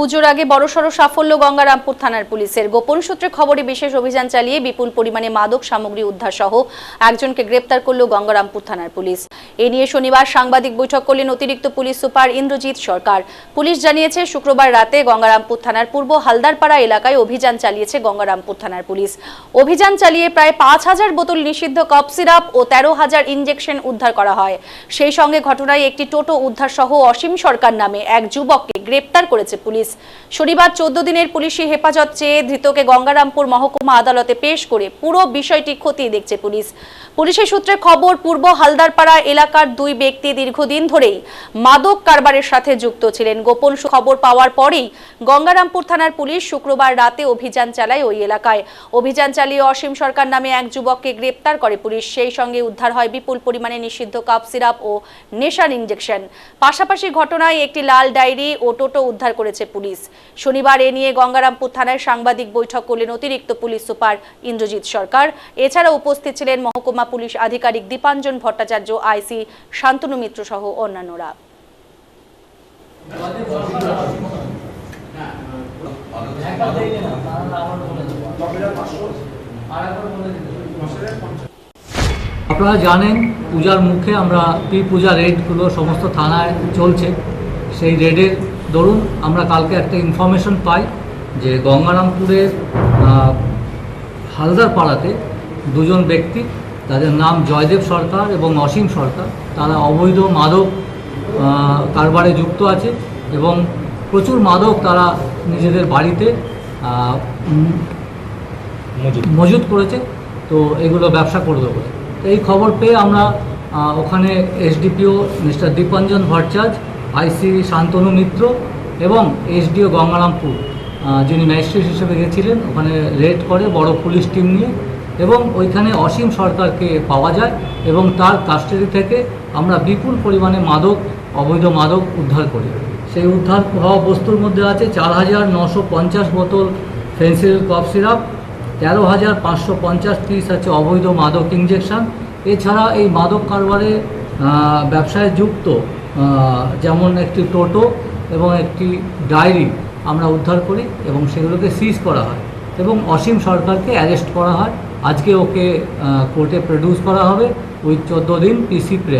পুজোর আগে বড়সড় সাফল্য গঙ্গারামপুর থানার পুলিশের। গোপন সূত্রে খবরে বিশেষ অভিযান চালিয়ে বিপুল পরিমাণে মাদক সামগ্রী উদ্ধার সহ একজনকে গ্রেপ্তার করল গঙ্গারামপুর থানার পুলিশ। এ নিয়ে শনিবার সাংবাদিক বৈঠক করলেন অতিরিক্ত police super Indrajit Sarkar. Police জানিয়েছে, শুক্রবার রাতে গঙ্গারামপুর থানার পূর্ব হালদারপাড়া এলাকায় অভিযান চালিয়েছে গঙ্গারামপুর থানার পুলিশ। অভিযান চালিয়ে প্রায় পাঁচ হাজার বোতল নিষিদ্ধ কফ সিরাপ ও তেরো হাজার ইঞ্জেকশন উদ্ধার করা হয়। সেই সঙ্গে ঘটনায় একটি টোটো উদ্ধার সহ অসীম সরকার নামে এক যুবককে গ্রেপ্তার করেছে পুলিশ। শনিবার চোদ্দ দিনের পুলিশি হেফাজত চেয়ে ধৃতকে গঙ্গারামপুর মহকুমা আদালতে পেশ করে পুরো বিষয়টি খতিয়ে দেখছে পুলিশ। পুলিশের সূত্রে খবর, পূর্ব হালদারপাড়া এলাকার দুই ব্যক্তি দীর্ঘদিন ধরেই মাদক কারবারের সাথে যুক্ত ছিলেন। গোপন খবর পাওয়ার পরেই গঙ্গারামপুর থানার পুলিশ শুক্রবার রাতে অভিযান চালায় ওই এলাকায়। অভিযান চালিয়ে অসীম সরকার নামে এক যুবককে গ্রেপ্তার করে পুলিশ। সেই সঙ্গে উদ্ধার হয় বিপুল পরিমাণে নিষিদ্ধ কাপ সিরাপ ও নেশার ইঞ্জেকশন পাশাপাশি ঘটনায় একটি লাল ডায়েরি ও টোটো উদ্ধার করেছে পুলিশ। শনিবার এ নিয়ে গঙ্গারামপুর থানায় সাংবাদিক বৈঠক করলেন অতিরিক্ত পুলিশ সুপার ইন্দ্রজিৎ সরকার। এছাড়া উপস্থিত ছিলেন মহকুমা পুলিশ আধিকারিক দীপাঞ্জন ভট্টাচার্য, আইসি শান্তনু মিত্র সহ অন্যান্যরা। আপনারা জানেন, পূজার মুখে আমরা প্রি পূজা রেডগুলো সমস্ত থানায় চলছে। সেই রেডের দরুন আমরা কালকে একটা ইনফরমেশন পাই যে গঙ্গারামপুরের হালদার পাড়াতে দুজন ব্যক্তি তাদের নাম জয়দেব সরকার এবং অসীম সরকার তারা অবৈধ মাদক কারবারে যুক্ত আছে এবং প্রচুর মাদক তারা নিজেদের বাড়িতে মজুত। করেছে। তো এগুলো ব্যবসা করবে বলে। তো এই খবর পেয়ে আমরা ওখানে SDPO mister Dipanjan Bhattacharya IC Shantanu Mitra এবং এসডিও গঙ্গারামপুর যিনি ম্যাজিস্ট্রেট হিসেবে গেছিলেন, ওখানে রেড করে বড় পুলিশ টিম নিয়ে। এবং ওইখানে অসীম সরকারকে পাওয়া যায় এবং তার কাস্টাডি থেকে আমরা বিপুল পরিমাণে মাদক, অবৈধ মাদক উদ্ধার করি। সেই উদ্ধার হওয়া বস্তুর মধ্যে আছে চার হাজার নশো পঞ্চাশ বোতল ফেন্সিল কফ সিরাপ, তেরো হাজার পাঁচশো পঞ্চাশ পিস আছে অবৈধ মাদক ইঞ্জেকশন এছাড়া এই মাদক কারবারে ব্যবসায় যুক্ত যেমন একটি টোটো এবং একটি ডায়েরি আমরা উদ্ধার করি এবং সেগুলোকে সিজ করা হয় এবং অসীম সরকারকে অ্যারেস্ট করা হয়। আজকে ওকে কোর্টে প্রডিউস করা হবে উইথ চোদ্দ দিন পিসি প্রেয়ার